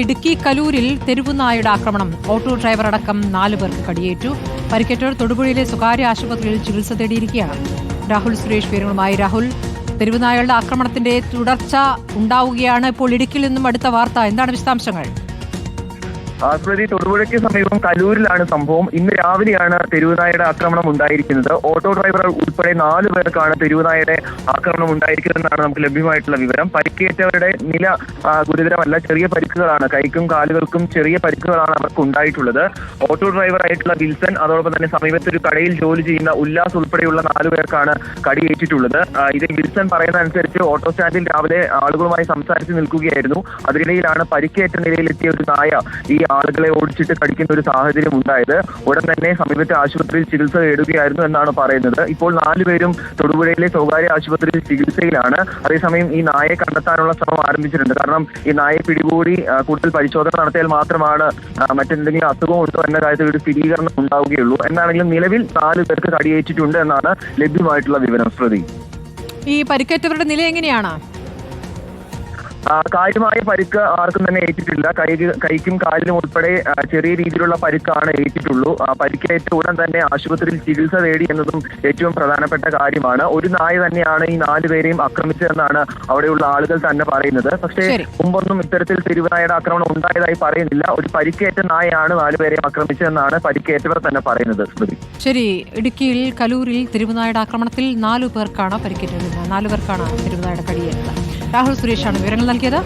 ഇടുക്കി കലൂരിൽ തെരുവുനായുടെ ആക്രമണം. Auto driver അടക്കം നാലു പേർക്ക് കടിയേറ്റു. പരിക്കേറ്റവർ തൊടുപുഴയിലെ സ്വകാര്യ ആശുപത്രിയിൽ ചികിത്സ തേടിയിരിക്കുകയാണ്. രാഹുൽ സുരേഷ് വിവരങ്ങളുമായി രാഹുൽ. തെരുവുനായകളുടെ ആക്രമണത്തിന്റെ തുടർച്ച ഉണ്ടാവുകയാണ് ഇപ്പോൾ ഇടുക്കിയിൽ നിന്നും അടുത്ത വാർത്ത. എന്താണ് വിശദാംശങ്ങൾ? ആസ്മതി തൊടുപുഴയ്ക്ക് സമീപം കലൂരിലാണ് സംഭവം. ഇന്ന് രാവിലെയാണ് തെരുവുനായയുടെ ആക്രമണം ഉണ്ടായിരിക്കുന്നത്. ഓട്ടോ ഡ്രൈവർ ഉൾപ്പെടെ നാല് പേർക്കാണ് തെരുവുനായയുടെ ആക്രമണം ഉണ്ടായിരിക്കുന്നതെന്നാണ് നമുക്ക് ലഭ്യമായിട്ടുള്ള വിവരം. പരിക്കേറ്റവരുടെ നില ഗുരുതരമല്ല. ചെറിയ പരിക്കുകളാണ്. കൈക്കും കാലുകൾക്കും ചെറിയ പരിക്കുകളാണ് അവർക്ക് ഉണ്ടായിട്ടുള്ളത്. ഓട്ടോ ഡ്രൈവർ ആയിട്ടുള്ള വിൽസൺ അതോടൊപ്പം തന്നെ സമീപത്ത് ഒരു കടയിൽ ജോലി ചെയ്യുന്ന ഉല്ലാസ് ഉൾപ്പെടെയുള്ള നാല് പേർക്കാണ് കടിയേറ്റിട്ടുള്ളത്. ഇത് വിൽസൺ പറയുന്ന അനുസരിച്ച് ഓട്ടോ സ്റ്റാൻഡിൽ രാവിലെ ആളുകളുമായി സംസാരിച്ച് നിൽക്കുകയായിരുന്നു. അതിനിടയിലാണ് പരിക്കേറ്റ നിലയിലെത്തിയ ഒരു നായ ഈ ആളുകളെ ഓടിച്ചിട്ട് കടിക്കുന്ന ഒരു സാഹചര്യം ഉണ്ടായത്. ഉടൻ തന്നെ സമീപത്തെ ആശുപത്രിയിൽ ചികിത്സ തേടുകയായിരുന്നു എന്നാണ് പറയുന്നത്. ഇപ്പോൾ നാലുപേരും തൊടുപുഴയിലെ സ്വകാര്യ ആശുപത്രിയിൽ ചികിത്സയിലാണ്. അതേസമയം ഈ നായയെ കണ്ടെത്താനുള്ള ശ്രമം ആരംഭിച്ചിട്ടുണ്ട്. കാരണം ഈ നായയെ പിടികൂടി കൂടുതൽ പരിശോധന നടത്തിയാൽ മാത്രമാണ് മറ്റെന്തെങ്കിലും അസുഖം ഉണ്ടോ എന്ന കാര്യത്തിൽ ഒരു സ്ഥിരീകരണം ഉണ്ടാവുകയുള്ളൂ. എന്നാണെങ്കിലും നിലവിൽ നാല് പേർക്ക് കടിയേറ്റിട്ടുണ്ട് എന്നാണ് ലഭ്യമായിട്ടുള്ള വിവരം ശ്രുതി ഈ പരിക്കേറ്റവരുടെ നില എങ്ങനെയാണ്? കാര്യമായ പരിക്ക് ആർക്കും തന്നെ ഏറ്റിട്ടില്ല. കൈ കൈക്കും കാലിനും ഉൾപ്പെടെ ചെറിയ രീതിയിലുള്ള പരിക്കാണ് ഏറ്റിട്ടുള്ളൂ. പരിക്കേറ്റ ഉടൻ തന്നെ ആശുപത്രിയിൽ ചികിത്സ തേടി എന്നതും ഏറ്റവും പ്രധാനപ്പെട്ട കാര്യമാണ്. ഒരു നായ തന്നെയാണ് ഈ നാല് പേരെയും ആക്രമിച്ചതെന്നാണ് അവിടെയുള്ള ആളുകൾ തന്നെ പറയുന്നത്. പക്ഷേ. മുമ്പൊന്നും ഇത്തരത്തിൽ തിരുവനായുടെ ആക്രമണം ഉണ്ടായതായി പറയുന്നില്ല. ഒരു പരിക്കേറ്റ നായയാണ് നാലുപേരെയും ആക്രമിച്ചതെന്നാണ് പരിക്കേറ്റവർ തന്നെ പറയുന്നത്. സ്മൃതി. ശരി. ഇടുക്കിയിൽ കലൂരിൽ തിരുവുനായുടെ ആക്രമണത്തിൽ നാലു പേർക്കാണ് പരിക്കേറ്റത്. നാലു പേർക്കാണ് തിരുവുനായുടെ കടിയേറ്റത്. രാഹുൽ സുരേഷാണ് വിവരങ്ങൾ നൽകിയത്.